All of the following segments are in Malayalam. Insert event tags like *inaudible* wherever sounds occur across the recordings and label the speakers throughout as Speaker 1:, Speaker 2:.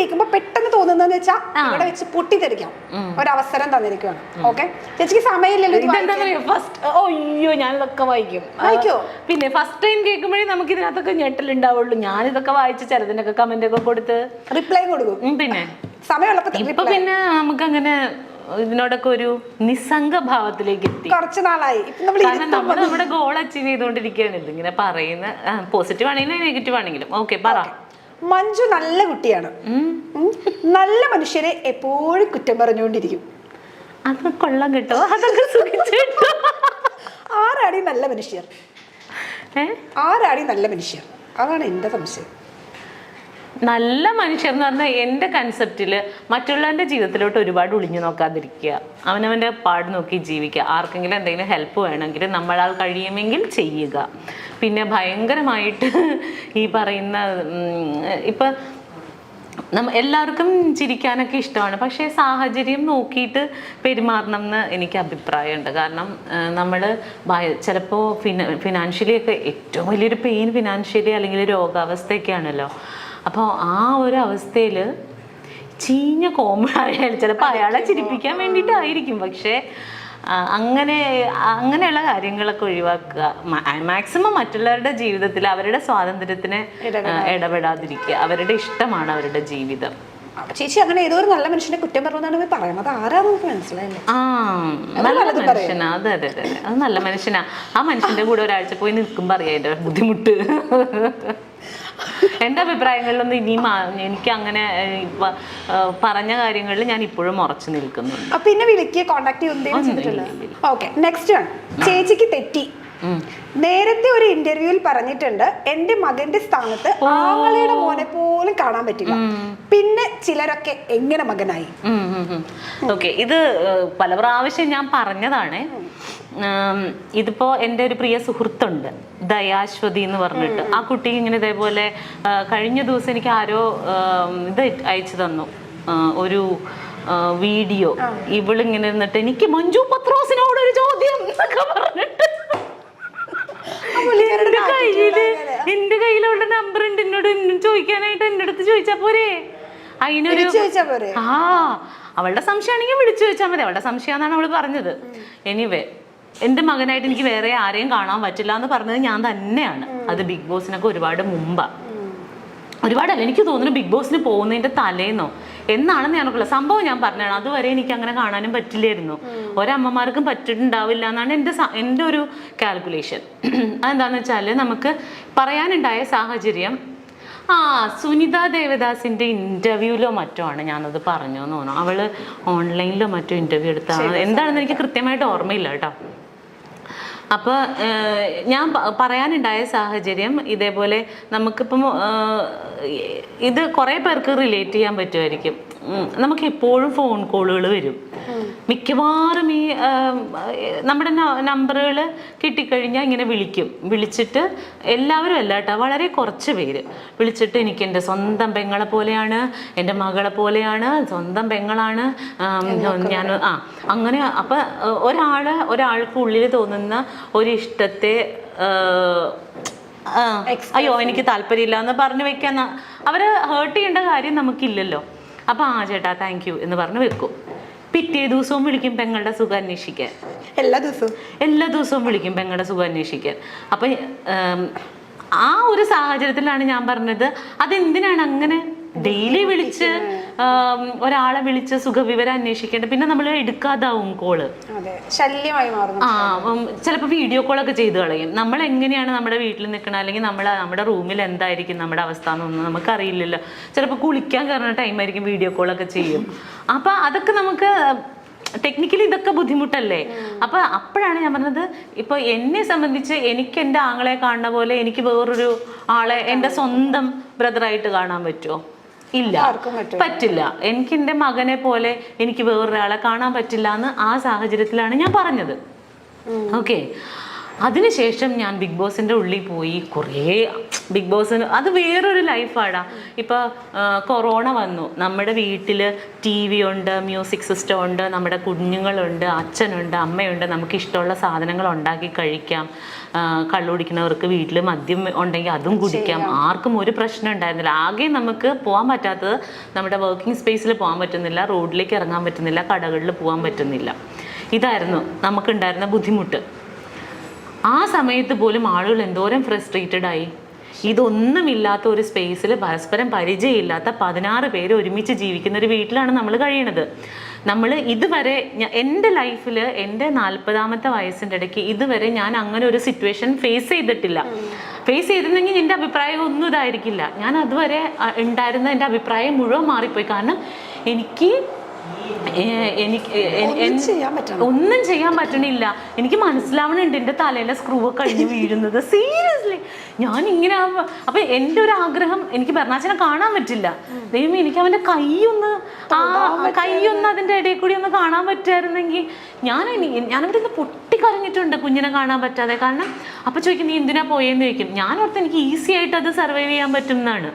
Speaker 1: കേൾക്കുമ്പോൾ പെട്ടെന്ന് തോന്നുന്നതെന്ന് വെച്ചാൽ ഇവിടെ വെച്ച് പൊട്ടിത്തെറിക്കാം. ഒരവസരം തന്നിരിക്കുകയാണ്. ഓക്കെ? ചേച്ചിക്ക് സമയമില്ലല്ലോ.
Speaker 2: ഫസ്റ്റ് അയ്യോ ഞാൻ ഇതൊക്കെ വായിക്കും
Speaker 1: വായിക്കോ?
Speaker 2: പിന്നെ ഫസ്റ്റ് ടൈം കേൾക്കുമ്പോഴേ നമുക്ക് ഇതിനകത്തൊക്കെ ഞെട്ടലുണ്ടാവുള്ളൂ. ഞാൻ ഇതൊക്കെ വായിച്ച് ചിലതിനൊക്കെ കമന്റ് ഒക്കെ കൊടുത്ത്.
Speaker 1: റിപ്ലൈ കൊടുക്കും.
Speaker 2: പിന്നെ.
Speaker 1: സമയമുള്ളപ്പോ
Speaker 2: ഇപ്പൊ പിന്നെ നമുക്ക് അങ്ങനെ ഇതിനോടൊക്കെ ഒരു നിസ്സംഗ ഭാവത്തിലേക്ക് എത്തി.
Speaker 1: കുറച്ച് നാളായി.
Speaker 2: കാരണം നമ്മൾ നമ്മുടെ ഗോൾ അച്ചീവ് ചെയ്തുകൊണ്ടിരിക്കുകയാണ് ഇങ്ങനെ പറയുന്ന പോസിറ്റീവ് ആണെങ്കിലും നെഗറ്റീവ് ആണെങ്കിലും. ഓക്കെ പറ.
Speaker 1: മഞ്ജു നല്ല കുട്ടിയാണ്. നല്ല മനുഷ്യരെ എപ്പോഴും കുറ്റം പറഞ്ഞുകൊണ്ടിരിക്കും.
Speaker 2: അത് കൊള്ളം കിട്ടോ. അതൊക്കെ
Speaker 1: ആരാടി നല്ല മനുഷ്യർ? ആരാടി നല്ല മനുഷ്യർ? അതാണ് എന്റെ സംശയം.
Speaker 2: നല്ല മനുഷ്യർ എന്ന് പറഞ്ഞാൽ എന്റെ കൺസെപ്റ്റിൽ മറ്റുള്ളവന്റെ ജീവിതത്തിലോട്ട് ഒരുപാട് ഒളിഞ്ഞു നോക്കാതിരിക്കുക. അവനവന്റെ പാട് നോക്കി ജീവിക്കുക. ആർക്കെങ്കിലും എന്തെങ്കിലും ഹെൽപ്പ് വേണമെങ്കിൽ നമ്മളാൽ കഴിയുമെങ്കിൽ ചെയ്യുക. പിന്നെ ഭയങ്കരമായിട്ട് ഈ പറയുന്ന ഇപ്പം നമ്മ എല്ലാവർക്കും ചിരിക്കാനൊക്കെ ഇഷ്ടമാണ്. പക്ഷേ സാഹചര്യം നോക്കിയിട്ട് പെരുമാറണം എന്ന് എനിക്ക് അഭിപ്രായമുണ്ട്. കാരണം നമ്മൾ ചിലപ്പോൾ ഫിന ഫിനാൻഷ്യലി ഒക്കെ ഏറ്റവും വലിയൊരു പെയിൻ ഫിനാൻഷ്യലി അല്ലെങ്കിൽ രോഗാവസ്ഥയൊക്കെയാണല്ലോ. അപ്പോൾ ആ ഒരു അവസ്ഥയിൽ ചീഞ്ഞ കോമഡി ആയാലും ചിലപ്പോൾ അയാളെ ചിരിപ്പിക്കാൻ വേണ്ടിയിട്ടായിരിക്കും. പക്ഷേ അങ്ങനെ അങ്ങനെയുള്ള കാര്യങ്ങളൊക്കെ ഒഴിവാക്കുക. മാക്സിമം മറ്റുള്ളവരുടെ ജീവിതത്തിൽ അവരുടെ സ്വാതന്ത്ര്യത്തിന് ഇടപെടാതിരിക്കുക. അവരുടെ ഇഷ്ടമാണ് അവരുടെ ജീവിതം.
Speaker 1: ചേച്ചി അങ്ങനെ ഏതോ ഒരു നല്ല മനുഷ്യനെ കുറ്റം പറഞ്ഞാണ് പറയുന്നത്. ആരാ നമുക്ക് മനസ്സിലായില്ലേ.
Speaker 2: ആ നല്ല മനുഷ്യനാ. അതെ അതെ അതെ അത്. നല്ല മനുഷ്യനാ. ആ മനുഷ്യന്റെ കൂടെ ഒരാഴ്ച പോയി നിൽക്കുമ്പോ അറിയാം ബുദ്ധിമുട്ട്. എന്റെ അഭിപ്രായങ്ങളിലൊന്നും ഇനിയും എനിക്ക് അങ്ങനെ പറഞ്ഞ കാര്യങ്ങളിൽ ഞാൻ ഇപ്പോഴും ഉറച്ചു നിൽക്കുന്നുണ്ട്.
Speaker 1: പിന്നെ വിളിക്കുക കോണ്ടാക്ട് ചെയ്യുന്നതിനും ചെയ്തിട്ടില്ല ഓക്കെ നെക്സ്റ്റ് ചേച്ചിക്ക് തെറ്റി. നേരത്തെ ഒരു ഇന്റർവ്യൂവിൽ പറഞ്ഞിട്ടുണ്ട് എന്റെ മകന്റെ സ്ഥാനത്ത് ആങ്ങളയുടെ മോനെ പോലും കാണാൻ പറ്റില്ല. പിന്നെ ചിലരൊക്കെ എങ്ങനെ മകനായി?
Speaker 2: ഓക്കെ ഇത് പല പ്രാവശ്യം ഞാൻ പറഞ്ഞതാണ്. ഇതിപ്പോ എന്റെ ഒരു പ്രിയ സുഹൃത്തുണ്ട് ദയാശ്വതി എന്ന് പറഞ്ഞിട്ട്. ആ കുട്ടി ഇങ്ങനെ ഇതേപോലെ കഴിഞ്ഞ ദിവസം എനിക്ക് ആരോ ഇത് അയച്ചു തന്നു. ഒരു വീഡിയോ. ഇവളിങ്ങനെ ഇരുന്നിട്ട് എനിക്ക് മഞ്ജു പത്രോസിനോട് ഒരു ചോദ്യം എന്നൊക്കെ പറഞ്ഞിട്ട്.
Speaker 1: കയ്യിൽ
Speaker 2: എന്റെ കയ്യിലുള്ള നമ്പർ ഉണ്ട് എന്നോട് ചോദിക്കാനായിട്ട് എന്റെ അടുത്ത് ചോദിച്ചാ പോരെ? അതിനൊരു ആ അവളുടെ സംശയമാണെങ്കിൽ വിളിച്ചു ചോദിച്ചാൽ മതി. അവളുടെ സംശയമാണെന്നാണ് അവൾ പറഞ്ഞത്. എനിവേ എന്റെ മകനായിട്ട് എനിക്ക് വേറെ ആരെയും കാണാൻ പറ്റില്ല എന്ന് പറഞ്ഞത് ഞാൻ തന്നെയാണ്. അത് ബിഗ് ബോസിനൊക്കെ ഒരുപാട് മുമ്പാ. ഒരുപാടല്ല എനിക്ക് തോന്നുന്നു ബിഗ് ബോസിന് പോകുന്നതിന്റെ തലേന്നോ എന്നാണെന്ന് ഞാനൊക്കെ സംഭവം ഞാൻ പറഞ്ഞാണ് അതുവരെ എനിക്ക് അങ്ങനെ കാണാനും പറ്റില്ലായിരുന്നു. ഒരമ്മമാർക്കും പറ്റിയിട്ടുണ്ടാവില്ല എന്നാണ് എന്റെ എന്റെ എന്റെ ഒരു കാൽക്കുലേഷൻ *clears throat* അതെന്താന്ന് വെച്ചാൽ നമുക്ക് പറയാനുണ്ടായ സാഹചര്യം ആ സുനിത ദേവദാസിന്റെ ഇന്റർവ്യൂലോ മറ്റോ ആണ് ഞാനത് പറഞ്ഞു എന്ന് തോന്നുന്നു. അവൾ ഓൺലൈനിലോ മറ്റോ ഇന്റർവ്യൂ എടുത്താണ് എന്താണെന്ന് എനിക്ക് കൃത്യമായിട്ട് ഓർമ്മയില്ല കേട്ടോ. അപ്പോൾ ഞാൻ പറയാനുണ്ടായ സാഹചര്യം ഇതേപോലെ നമുക്കിപ്പം ഇത് കുറേ പേർക്ക് റിലേറ്റ് ചെയ്യാൻ പറ്റുമായിരിക്കും. നമുക്ക് എപ്പോഴും ഫോൺ കോളുകൾ വരും. മിക്കവാറും ഈ നമ്മുടെ നമ്പറുകൾ കിട്ടിക്കഴിഞ്ഞാൽ ഇങ്ങനെ വിളിക്കും. വിളിച്ചിട്ട് എല്ലാവരും അല്ല കേട്ടോ വളരെ കുറച്ച് പേര്. വിളിച്ചിട്ട് എനിക്ക് എന്റെ സ്വന്തം പെങ്ങളെ പോലെയാണ് എന്റെ മകളെ പോലെയാണ് സ്വന്തം പെങ്ങളാണ് ഞാൻ ആ അങ്ങനെ അപ്പം ഒരാൾ ഒരാൾക്ക് ഉള്ളിൽ തോന്നുന്ന ഒരു ഇഷ്ടത്തെ അയ്യോ എനിക്ക് താല്പര്യമില്ല എന്ന് പറഞ്ഞു വെക്കാൻ അവരെ ഹേർട്ട് ചെയ്യേണ്ട കാര്യം നമുക്കില്ലല്ലോ. അപ്പം ആ ചേട്ടാ താങ്ക് യു എന്ന് പറഞ്ഞ് വെക്കും. പിറ്റേ ദിവസവും വിളിക്കും പെങ്ങളുടെ സുഖം അന്വേഷിക്കാൻ.
Speaker 1: എല്ലാ ദിവസവും?
Speaker 2: എല്ലാ ദിവസവും വിളിക്കും പെങ്ങളുടെ സുഖം അന്വേഷിക്കാൻ. അപ്പം ആ ഒരു സാഹചര്യത്തിലാണ് ഞാൻ പറഞ്ഞത്. അതെന്തിനാണ് അങ്ങനെ? ഡെയിലി വിളിച്ച് ഒരാളെ വിളിച്ച് സുഖവിവരം അന്വേഷിക്കേണ്ട. പിന്നെ നമ്മൾ എടുക്കാതാവും
Speaker 1: കോൾ. ശല്യമായി
Speaker 2: ആ ചിലപ്പോൾ വീഡിയോ കോളൊക്കെ ചെയ്തു കളയും. നമ്മൾ എങ്ങനെയാണ് നമ്മുടെ വീട്ടിൽ നിൽക്കണം? അല്ലെങ്കിൽ നമ്മൾ നമ്മുടെ റൂമിൽ എന്തായിരിക്കും നമ്മുടെ അവസ്ഥ എന്നൊന്നും നമുക്കറിയില്ലല്ലോ. ചിലപ്പോൾ കുളിക്കാൻ കയറുന്ന ടൈമായിരിക്കും വീഡിയോ കോളൊക്കെ ചെയ്യും. അപ്പം അതൊക്കെ നമുക്ക് ടെക്നിക്കലി ഇതൊക്കെ ബുദ്ധിമുട്ടല്ലേ? അപ്പൊ അപ്പോഴാണ് ഞാൻ പറഞ്ഞത് ഇപ്പൊ എന്നെ സംബന്ധിച്ച് എനിക്ക് എന്റെ ആങ്ങളെ കാണുന്ന പോലെ എനിക്ക് വേറൊരു ആളെ എന്റെ സ്വന്തം ബ്രദറായിട്ട് കാണാൻ പറ്റുമോ? ഇല്ല.
Speaker 1: പറ്റില്ല.
Speaker 2: എനിക്ക് എന്റെ മകനെ പോലെ എനിക്ക് വേറൊരാളെ കാണാൻ പറ്റില്ല എന്ന് ആ സാഹചര്യത്തിലാണ് ഞാൻ പറഞ്ഞത്. ഓക്കെ അതിനുശേഷം ഞാൻ ബിഗ് ബോസിന്റെ ഉള്ളിൽ പോയി കുറേ ബിഗ് ബോസിന് അത് വേറൊരു ലൈഫാടാ ഇപ്പോൾ കൊറോണ വന്നു. നമ്മുടെ വീട്ടിൽ ടി വി ഉണ്ട് മ്യൂസിക് സിസ്റ്റം ഉണ്ട് നമ്മുടെ കുഞ്ഞുങ്ങളുണ്ട് അച്ഛനുണ്ട് അമ്മയുണ്ട്. നമുക്ക് ഇഷ്ടമുള്ള സാധനങ്ങൾ ഉണ്ടാക്കി കഴിക്കാം. കള്ളുടിക്കുന്നവർക്ക് കള്ളു കുടിക്കുന്നവർക്ക് വീട്ടിൽ മദ്യം ഉണ്ടെങ്കിൽ അതും കുടിക്കാം. ആർക്കും ഒരു പ്രശ്നം ഉണ്ടായിരുന്നില്ല. ആകെ നമുക്ക് പോകാൻ പറ്റാത്തത് നമ്മുടെ വർക്കിംഗ് സ്പേസിൽ പോകാൻ പറ്റുന്നില്ല റോഡിലേക്ക് ഇറങ്ങാൻ പറ്റുന്നില്ല കടകളിൽ പോകാൻ പറ്റുന്നില്ല. ഇതായിരുന്നു നമുക്കുണ്ടായിരുന്ന ബുദ്ധിമുട്ട്. ആ സമയത്ത് പോലും ആളുകൾ എന്തോരം ഫ്രസ്ട്രേറ്റഡ് ആയി. ഇതൊന്നുമില്ലാത്ത ഒരു സ്പേസിൽ പരസ്പരം പരിചയമില്ലാത്ത പതിനാറ് പേര് ഒരുമിച്ച് ജീവിക്കുന്ന ഒരു വീട്ടിലാണ് നമ്മൾ കഴിയണത്. നമ്മൾ ഇതുവരെ എന്റെ ലൈഫിൽ എന്റെ നാൽപ്പതാമത്തെ വയസ്സിന്റെ ഇടയ്ക്ക് ഇതുവരെ ഞാൻ അങ്ങനെ ഒരു സിറ്റുവേഷൻ ഫേസ് ചെയ്തിട്ടില്ല. ഫേസ് ചെയ്തിരുന്നെങ്കിൽ എന്റെ അഭിപ്രായം ഒന്നും ഇതായിരിക്കില്ല. ഞാൻ അതുവരെ ഉണ്ടായിരുന്ന എന്റെ അഭിപ്രായം മുഴുവൻ മാറിപ്പോയി. കാരണം എനിക്ക് എനിക്ക്
Speaker 1: ഒന്നും ചെയ്യാൻ പറ്റണം.
Speaker 2: പറ്റണില്ല. എനിക്ക് മനസ്സിലാവണുണ്ട് എന്റെ തലയിലെ സ്ക്രൂ ഒക്കെ കഴിഞ്ഞ് വീഴുന്നത്. സീരിയസ്ലി ഞാൻ ഇങ്ങനെ അപ്പൊ എന്റെ ഒരു ആഗ്രഹം എനിക്ക് ഭരണാച്ചനെ കാണാൻ പറ്റില്ല. ദൈവം എനിക്ക് അവന്റെ കൈയൊന്ന് ആ കൈയൊന്ന് അതിന്റെ ഇടയിൽ കൂടി ഒന്ന് കാണാൻ പറ്റുമായിരുന്നെങ്കിൽ ഞാൻ ഞാൻ അവിടെ നിന്ന് പൊട്ടിക്കരഞ്ഞിട്ടുണ്ട് കുഞ്ഞിനെ കാണാൻ പറ്റാതെ. കാരണം അപ്പൊ ചോദിക്കും നീ എന്തിനാ പോയെന്ന് ചോദിക്കും. ഞാൻ ഓർത്ത് എനിക്ക് ഈസി ആയിട്ട് അത് സർവൈവ് ചെയ്യാൻ പറ്റും എന്നാണ്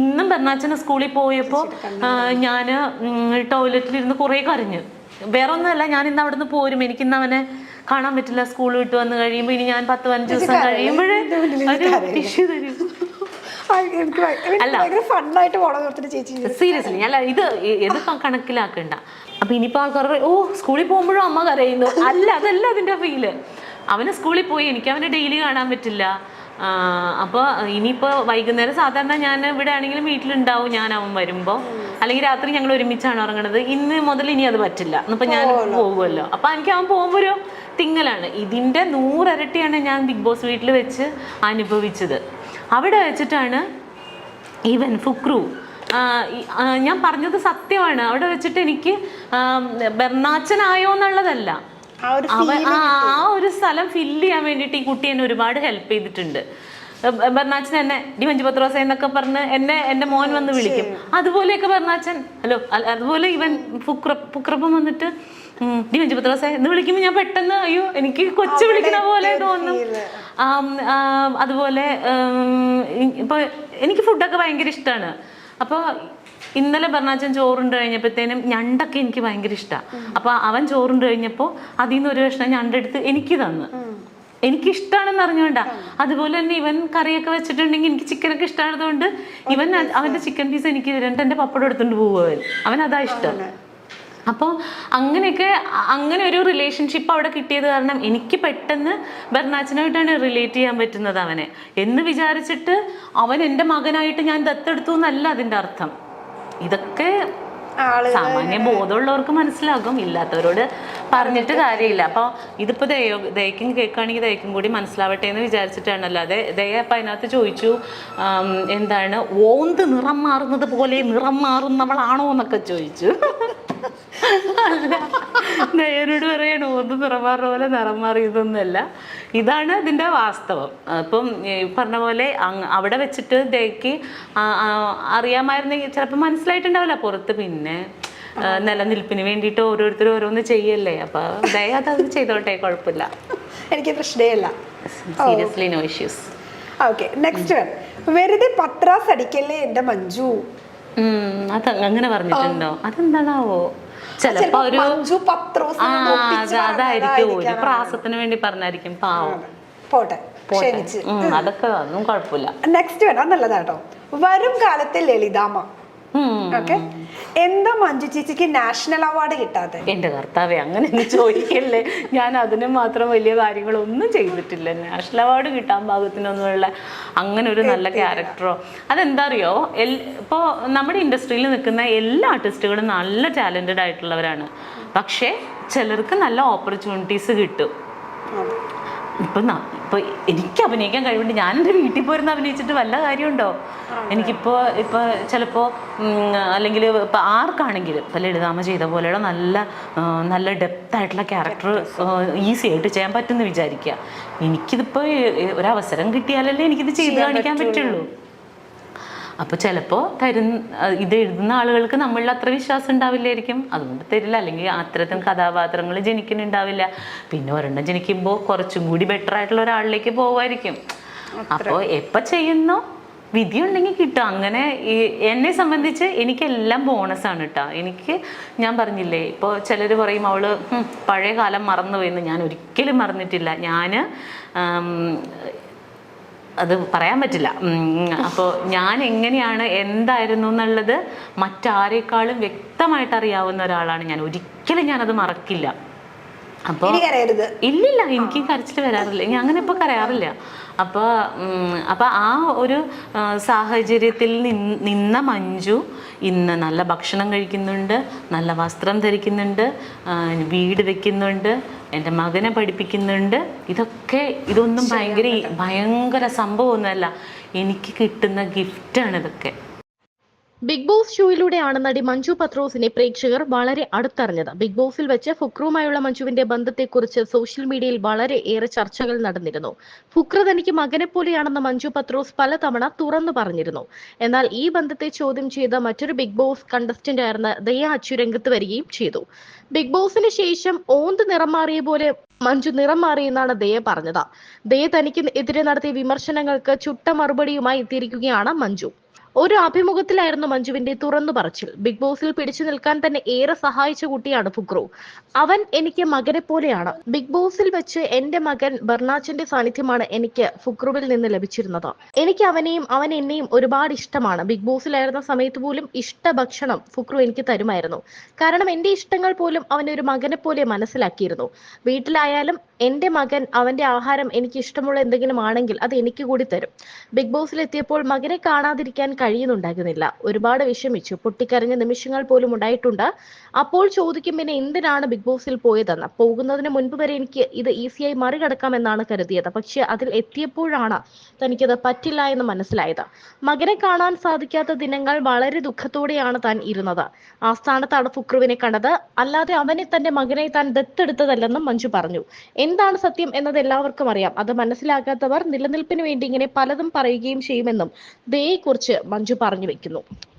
Speaker 2: ഇന്നും ഭരണാച്ചനെ സ്കൂളിൽ പോയപ്പോൾ ഞാൻ ടോയ്ലറ്റിൽ ഇരുന്ന് കുറേ കരഞ്ഞു. വേറെ ഒന്നുമല്ല ഞാൻ ഇന്ന് അവിടെ നിന്ന് പോരും. എനിക്ക് ഇന്ന് അവനെ കാണാൻ പറ്റില്ല. സ്കൂൾ വിട്ട് വന്ന് കഴിയുമ്പോൾ ഇനി ഞാൻ പത്ത് പതിനഞ്ച് ദിവസം കഴിയുമ്പോഴേ ടിഷ്യൂ തരും. സീരിയസ്ലി അല്ല ഇത് ഇത് കണക്കിലാക്കണ്ട. അപ്പൊ ഇനിയിപ്പോ ആൾക്കാർ ഓ സ്കൂളിൽ പോകുമ്പോഴും അമ്മ കരയുന്നു. അല്ല അതല്ല അതിന്റെ ഫീൽ. അവന് സ്കൂളിൽ പോയി എനിക്ക് അവനെ ഡെയിലി കാണാൻ പറ്റില്ല. ആ, അപ്പൊ ഇനിയിപ്പോ വൈകുന്നേരം സാധാരണ ഞാൻ ഇവിടെ ആണെങ്കിലും വീട്ടിലുണ്ടാവും ഞാൻ അവൻ വരുമ്പോൾ അല്ലെങ്കിൽ രാത്രി ഞങ്ങൾ ഒരുമിച്ചാണ് ഉറങ്ങണത്. ഇന്ന് മുതൽ ഇനി അത് പറ്റില്ല. ഇന്നിപ്പോ ഞാൻ പോകുമല്ലോ അപ്പൊ എനിക്ക് അവൻ പോകുമ്പോ ഒരു തിങ്ങലാണ്. ഇതിന്റെ നൂറരട്ടിയാണ് ഞാൻ ബിഗ് ബോസ് വീട്ടിൽ വെച്ച് അനുഭവിച്ചത്. അവിടെ വെച്ചിട്ടാണ് ഈവൻ ഫുക്രു ഞാൻ പറഞ്ഞത് സത്യമാണ്. അവിടെ വെച്ചിട്ട് എനിക്ക് ബെർണാച്ചനായോ എന്നുള്ളതല്ല
Speaker 1: ആ ഒരു
Speaker 2: ആ സ്ഥലം ഫില്ല് ചെയ്യാൻ വേണ്ടിയിട്ട് ഈ കുട്ടി എന്നെ ഒരുപാട് ഹെൽപ്പ് ചെയ്തിട്ടുണ്ട്. ബ- എന്നെ ഡി മഞ്ജു പത്രോസ എന്നൊക്കെ പറഞ്ഞ് എന്നെ എന്റെ മോൻ വന്ന് വിളിക്കും. അതുപോലെയൊക്കെ ബെർണാച്ചൻ ഹലോ അതുപോലെ ഇവൻ ഫുക്ര ഫുക്രപ്പം വന്നിട്ട് ഡി മഞ്ജു പത്രോസ എന്ന് വിളിക്കുമ്പോൾ ഞാൻ പെട്ടെന്ന് അയ്യോ എനിക്ക് കൊച്ചു വിളിക്കുന്ന പോലെ തോന്നും. അതുപോലെ ഇപ്പൊ എനിക്ക് ഫുഡൊക്കെ ഭയങ്കര ഇഷ്ടമാണ് അപ്പോൾ ഇന്നലെ ബർണാച്ചൻ ചോറുണ്ട് കഴിഞ്ഞപ്പോഴത്തേനും ഞണ്ടൊക്കെ എനിക്ക് ഭയങ്കര ഇഷ്ടമാണ് അപ്പോൾ അവൻ ചോറുണ്ട് കഴിഞ്ഞപ്പോൾ അതിൽ നിന്ന് ഒരു കഷ്ണം ഞണ്ടെടുത്ത് എനിക്ക് തന്നു. എനിക്ക് ഇഷ്ടമാണെന്ന് അറിഞ്ഞുകൊണ്ടാ അതുപോലെ തന്നെ ഇവൻ കറിയൊക്കെ വെച്ചിട്ടുണ്ടെങ്കിൽ എനിക്ക് ചിക്കനൊക്കെ ഇഷ്ടമായതുകൊണ്ട് ഇവൻ അവന്റെ ചിക്കൻ പീസ് എനിക്ക് തരണ്ട് എന്റെ പപ്പടം എടുത്തുകൊണ്ട് പോവുക അവൻ. അതാ ഇഷ്ടം. അപ്പോൾ അങ്ങനെയൊക്കെ അങ്ങനെ ഒരു റിലേഷൻഷിപ്പ് അവിടെ കിട്ടിയത് കാരണം എനിക്ക് പെട്ടെന്ന് ബർണാച്ചനായിട്ടാണ് റിലേറ്റ് ചെയ്യാൻ പറ്റുന്നത് അവനെ. എന്ന് വിചാരിച്ചിട്ട് അവൻ എന്റെ മകനായിട്ട് ഞാൻ ദത്തെടുത്തു എന്നല്ല അതിന്റെ അർത്ഥം. ഇതൊക്കെ സാമാന്യ ബോധമുള്ളവർക്ക് മനസ്സിലാകും. ഇല്ലാത്തവരോട് പറഞ്ഞിട്ട് കാര്യമില്ല. അപ്പോൾ ഇതിപ്പോ ദയോ ദയക്കും കേൾക്കുകയാണെങ്കിൽ ദയക്കും കൂടി മനസ്സിലാവട്ടെ എന്ന് വിചാരിച്ചിട്ടാണ് അല്ലാതെ ദയ അപ്പം അതിനകത്ത് ചോദിച്ചു എന്താണ് ഓന്ത് നിറം മാറുന്നത് പോലെ നിറം മാറുന്നവളാണോ എന്നൊക്കെ ചോദിച്ചു. ദയനോട് പറയാണ് ഓന്ത് നിറമാറുന്ന പോലെ നിറം മാറിയതൊന്നുമല്ല. ഇതാണ് ഇതിന്റെ വാസ്തവം. അപ്പം ഈ പറഞ്ഞ പോലെ അവിടെ വെച്ചിട്ട് ദയക്ക് അറിയാമായിരുന്നെങ്കിൽ ചിലപ്പോൾ മനസ്സിലായിട്ടുണ്ടാവില്ല. പുറത്ത് പിന്നെ നിലനിൽപ്പിന് വേണ്ടിയിട്ട് ഓരോരുത്തർ ഓരോന്ന് ചെയ്യല്ലേ. അപ്പൊ ദയ അത് ചെയ്തോട്ടെ കുഴപ്പമില്ല.
Speaker 1: എനിക്ക് പ്രശ്നമില്ല.
Speaker 2: Seriously no issues
Speaker 1: okay next വെറുതെ പത്രാസ് അടിക്കല്ലേ എന്റെ മഞ്ജു?
Speaker 2: അത് അങ്ങനെ പറഞ്ഞിട്ടുണ്ടോ? അതെന്താണാവോ? ചിലപ്പോ ഒരു അതായിരിക്കും. ഒരു പ്രാസത്തിന് വേണ്ടി പറഞ്ഞായിരിക്കും. പാവം.
Speaker 1: പോട്ടെ.
Speaker 2: ഉം, അതൊക്കെ ഒന്നും കുഴപ്പമില്ല.
Speaker 1: നെക്സ്റ്റ് വേണം. നല്ലതാട്ടോ. വരും കാലത്തെ ലളിതാമ്മ. ഓക്കെ എന്താ മഞ്ജു ചേച്ചിക്ക് നാഷണൽ അവാർഡ് കിട്ടാതെ
Speaker 2: എന്റെ കർത്താവെ അങ്ങനെ ചോദിക്കല്ലേ. ഞാൻ അതിന് മാത്രം വലിയ കാര്യങ്ങളൊന്നും ചെയ്തിട്ടില്ല. നാഷണൽ അവാർഡ് കിട്ടാൻ ഭാഗത്തിനൊന്നുമുള്ള അങ്ങനെ ഒരു നല്ല ക്യാരക്ടറോ അതെന്താ അറിയോ എൽ ഇപ്പോൾ നമ്മുടെ ഇൻഡസ്ട്രിയിൽ നിൽക്കുന്ന എല്ലാ ആർട്ടിസ്റ്റുകളും നല്ല ടാലന്റഡ് ആയിട്ടുള്ളവരാണ്. പക്ഷേ ചിലർക്ക് നല്ല ഓപ്പർച്യൂണിറ്റീസ് കിട്ടും. ഇപ്പം ഇപ്പൊ എനിക്ക് അഭിനയിക്കാൻ കഴിവുണ്ട്. ഞാൻ എന്റെ വീട്ടിൽ പോയിരുന്ന അഭിനയിച്ചിട്ട് വല്ല കാര്യമുണ്ടോ? എനിക്കിപ്പോൾ ഇപ്പോൾ ചിലപ്പോൾ അല്ലെങ്കിൽ ഇപ്പോൾ ആർക്കാണെങ്കിലും ഇപ്പം ലളിതാമ ചെയ്ത പോലെയുള്ള നല്ല നല്ല ഡെപ്ത് ആയിട്ടുള്ള ക്യാരക്ടർ ഈസി ആയിട്ട് ചെയ്യാൻ പറ്റുമെന്ന് വിചാരിക്കുക എനിക്കിതിപ്പോൾ ഒരവസരം കിട്ടിയാലല്ലേ എനിക്കിത് ചെയ്ത് കാണിക്കാൻ പറ്റുള്ളൂ. അപ്പോൾ ചിലപ്പോൾ തരുന്ന ഇത് എഴുതുന്ന ആളുകൾക്ക് നമ്മളിൽ അത്ര വിശ്വാസം ഉണ്ടാവില്ലായിരിക്കും. അതുകൊണ്ട് തരില്ല. അല്ലെങ്കിൽ അത്തരത്തിൽ കഥാപാത്രങ്ങൾ ജനിക്കുന്നുണ്ടാവില്ല. പിന്നെ ഒരെണ്ണം ജനിക്കുമ്പോൾ കുറച്ചും കൂടി ബെറ്റർ ആയിട്ടുള്ള ഒരാളിലേക്ക് പോവായിരിക്കും അപ്പോൾ എപ്പോൾ ചെയ്യുന്നു? വിധി ഉണ്ടെങ്കിൽ കിട്ടും. അങ്ങനെ ഈ എന്നെ സംബന്ധിച്ച് എനിക്കെല്ലാം ബോണസാണ് കേട്ടോ എനിക്ക് ഞാൻ പറഞ്ഞില്ലേ ഇപ്പോൾ ചിലർ പറയും അവൾ പഴയ കാലം മറന്നുപോയെന്ന്. ഞാൻ ഒരിക്കലും മറന്നിട്ടില്ല. ഞാൻ അത് പറയാൻ പറ്റില്ല. അപ്പോൾ ഞാൻ എങ്ങനെയാണ് എന്തായിരുന്നു എന്നുള്ളത് മറ്റാരേക്കാളും വ്യക്തമായിട്ട് അറിയാവുന്ന ഒരാളാണ് ഞാൻ. ഒരിക്കലും ഞാനത് മറക്കില്ല. അപ്പോൾ ഇല്ലില്ല എനിക്ക് കരച്ചിൽ വരാറില്ല. ഞാൻ അങ്ങനെ ഇപ്പോൾ കരയാറില്ല. അപ്പോൾ അപ്പോൾ ആ ഒരു സാഹചര്യത്തിൽ നിന്ന മഞ്ജു ഇന്ന് നല്ല ഭക്ഷണം കഴിക്കുന്നുണ്ട് നല്ല വസ്ത്രം ധരിക്കുന്നുണ്ട് വീട് വെക്കുന്നുണ്ട് എന്റെ മകനെ പഠിപ്പിക്കുന്നുണ്ട്. ഇതൊക്കെ ഇതൊന്നും ഭയങ്കര ഭയങ്കര സംഭവമൊന്നുമല്ല. എനിക്ക് കിട്ടുന്ന ഗിഫ്റ്റാണ് ഇതൊക്കെ
Speaker 3: ബിഗ് ബോസ് ഷോയിലൂടെയാണ് നടി മഞ്ജു പത്രോസിനെ പ്രേക്ഷകർ വളരെ അടുത്തറിഞ്ഞത്. ബിഗ് ബോസിൽ വെച്ച് ഫുക്രുമായുള്ള മഞ്ജുവിന്റെ ബന്ധത്തെക്കുറിച്ച് സോഷ്യൽ മീഡിയയിൽ വളരെ ഏറെ ചർച്ചകൾ നടന്നിരുന്നു. ഫുക്ര തനിക്ക് മകനെ പോലെയാണെന്ന് മഞ്ജു പത്രോസ് പലതവണ തുറന്നു പറഞ്ഞിരുന്നു. എന്നാൽ ഈ ബന്ധത്തെ ചോദ്യം ചെയ്ത മറ്റൊരു ബിഗ് ബോസ് കണ്ടസ്റ്റന്റ് ആയിരുന്ന ദയ അച്ചു രംഗത്ത് വരികയും ചെയ്തു. ബിഗ് ബോസിന് ശേഷം ഓന്ത് നിറം മാറിയ പോലെ മഞ്ജു നിറം മാറിയെന്നാണ് ദയ പറഞ്ഞത്. ദയ തനിക്ക് എതിരെ നടത്തിയ വിമർശനങ്ങൾക്ക് ചുട്ട മറുപടിയുമായി എത്തിയിരിക്കുകയാണ് മഞ്ജു. ഒരു അഭിമുഖത്തിലായിരുന്നു മഞ്ജുവിന്റെ തുറന്നു പറച്ചിൽ. ബിഗ് ബോസിൽ പിടിച്ചു നിൽക്കാൻ തന്നെ ഏറെ സഹായിച്ച കുട്ടിയാണ് ഫുക്രു. അവൻ എനിക്ക് മകനെ പോലെയാണ്. ബിഗ് ബോസിൽ വെച്ച് എന്റെ മകൻ ബർണാച്ചന്റെ സാന്നിധ്യമാണ് എനിക്ക് ഫുക്രുവിൽ നിന്ന് ലഭിച്ചിരുന്നത്. എനിക്ക് അവനെയും അവൻ എന്നെയും ഒരുപാട് ഇഷ്ടമാണ്. ബിഗ് ബോസിലായിരുന്ന സമയത്ത് പോലും ഇഷ്ട ഭക്ഷണം ഫുക്രു എനിക്ക് തരുമായിരുന്നു. കാരണം എന്റെ ഇഷ്ടങ്ങൾ പോലും അവൻ ഒരു മകനെ പോലെ മനസ്സിലാക്കിയിരുന്നു. വീട്ടിലായാലും എന്റെ മകൻ അവന്റെ ആഹാരം എനിക്ക് ഇഷ്ടമുള്ള എന്തെങ്കിലും ആണെങ്കിൽ അത് എനിക്ക് കൂടി തരും. ബിഗ് ബോസിൽ എത്തിയപ്പോൾ മകനെ കാണാതിരിക്കാൻ കഴിയുന്നുണ്ടാകുന്നില്ല ഒരുപാട് വിഷമിച്ചു പൊട്ടിക്കരഞ്ഞ നിമിഷങ്ങൾ പോലും ഉണ്ടായിട്ടുണ്ട്. അപ്പോൾ ചോദിക്കും പിന്നെ എന്തിനാണ് ബിഗ് ബോസിൽ പോയതെന്ന്? പോകുന്നതിന് മുൻപ് വരെ എനിക്ക് ഇത് ഈസിയായി മറികടക്കാമെന്നാണ് കരുതിയത്. പക്ഷെ അതിൽ എത്തിയപ്പോഴാണ് തനിക്കത് പറ്റില്ല എന്ന് മനസ്സിലായത്. മകനെ കാണാൻ സാധിക്കാത്ത ദിനങ്ങൾ വളരെ ദുഃഖത്തോടെയാണ് താൻ ഇരുന്നത്. ആ സ്ഥാനത്താണ് ഫുക്രുവിനെ കണ്ടത്. അല്ലാതെ അവനെ തന്റെ മകനെ താൻ ദത്തെടുത്തതല്ലെന്നും മഞ്ജു പറഞ്ഞു. എന്താണ് സത്യം എന്നത് എല്ലാവർക്കും അറിയാം. അത് മനസ്സിലാക്കാത്തവർ നിലനിൽപ്പിന് വേണ്ടി ഇങ്ങനെ പലതും പറയുകയും ചെയ്യുമെന്നും ദയെക്കുറിച്ച് മഞ്ജു പറഞ്ഞു വെക്കുന്നു.